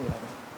Yeah.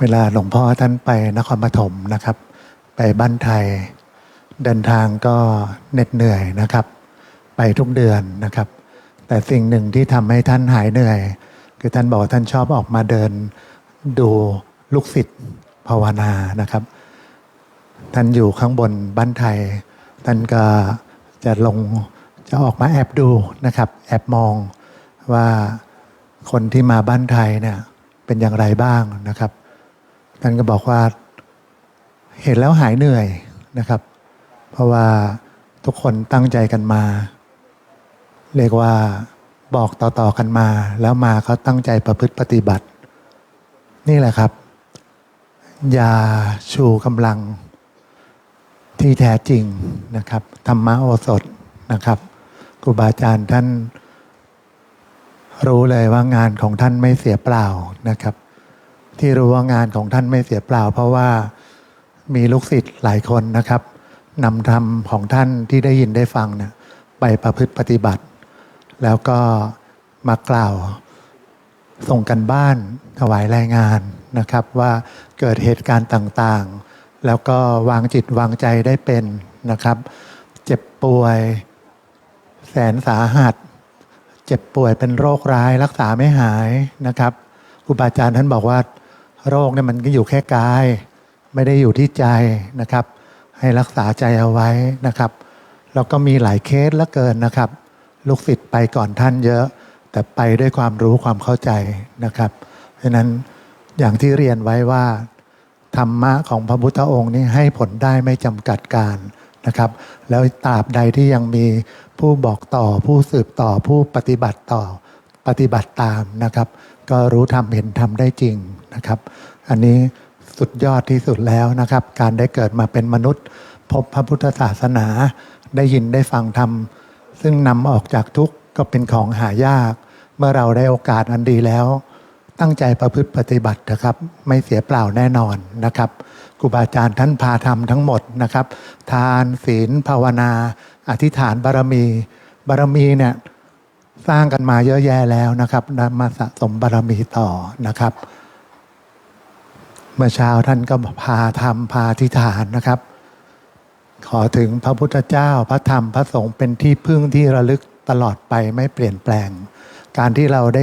เวลาหลวงพ่อท่านไปนครปฐมนะครับ ไปบ้านไทย เดินทางก็เหน็ดเหนื่อยนะครับ ไปทุกเดือนนะครับ แต่สิ่งหนึ่งที่ทำให้ท่านหายเหนื่อย คือท่านบอกท่านชอบออกมาเดินดูลูกศิษย์ภาวนานะครับ ท่านอยู่ข้างบนบ้านไทย ท่านก็จะลงจะออกมาแอบดูนะครับ แอบมองว่าคนที่มาบ้านไทยเนี่ยเป็นอย่างไรบ้างนะครับ ท่านก็บอกว่าเห็นแล้วหายเหนื่อยนะครับ เพราะว่าทุกคนตั้งใจกันมา เรียกว่าบอกต่อๆกันมา แล้วมาเขาตั้งใจประพฤติปฏิบัติ นี่แหละครับยาชูกำลังที่แท้จริงนะครับธรรมโอสถนะครับครูบาอาจารย์ท่านรู้เลยว่างานของท่านไม่เสียเปล่านะครับ ที่รู้ว่างานของท่านไม่เสียเปล่า เพราะว่ามีลูกศิษย์หลายคนนะครับนำธรรมของท่านที่ได้ยินได้ฟังเนี่ยไปประพฤติปฏิบัติ แล้วก็มากล่าวส่งกันบ้านถวายรายงานนะครับ ว่าเกิดเหตุการณ์ต่างๆ แล้วก็วางจิตวางใจได้เป็นนะครับ เจ็บป่วยแสนสาหัส เจ็บป่วยเป็นโรคร้ายรักษาไม่หายนะครับครูบาอาจารย์ท่านบอกว่า โรคเนี่ยมันก็อยู่แค่กาย ไม่ได้อยู่ที่ใจนะครับ ให้รักษาใจเอาไว้นะครับ แล้วก็มีหลายเคสลือเกินนะครับ ลูกศิษย์ไปก่อนท่านเยอะ แต่ไปด้วยความรู้ความเข้าใจนะครับเพราะฉะนั้นอย่างที่เรียนไว้ว่า ธรรมะของพระพุทธองค์นี้ให้ผลได้ไม่จำกัดการนะครับ แล้วตราบใดที่ยังมีผู้บอกต่อผู้สืบต่อผู้ปฏิบัติต่อ ปฏิบัติตามนะครับ ก็รู้ธรรมเห็นธรรมได้จริงนะครับ อันนี้สุดยอดที่สุดแล้วนะครับ การได้เกิดมาเป็นมนุษย์ พบพระพุทธศาสนา ได้ยินได้ฟังธรรม ซึ่งนำออกจากทุกข์ก็เป็นของหายาก เมื่อเราได้โอกาสอันดีแล้ว ตั้งใจประพฤติปฏิบัตินะครับ ไม่เสียเปล่าแน่นอนนะครับครูบาอาจารย์ท่านพาทำทั้งหมดนะครับ ทานศีลภาวนา อธิษฐานบารมี บารมีเนี่ย สร้างกันมาเยอะแยะแล้วนะครับนำมาสะสมบารมีต่อนะครับ เมื่อเช้าท่านก็พาทำพาอธิฐานนะครับ ขอถึงพระพุทธเจ้าพระธรรมพระสงฆ์เป็นที่พึ่งที่ระลึกตลอดไปไม่เปลี่ยนแปลง การที่เราได้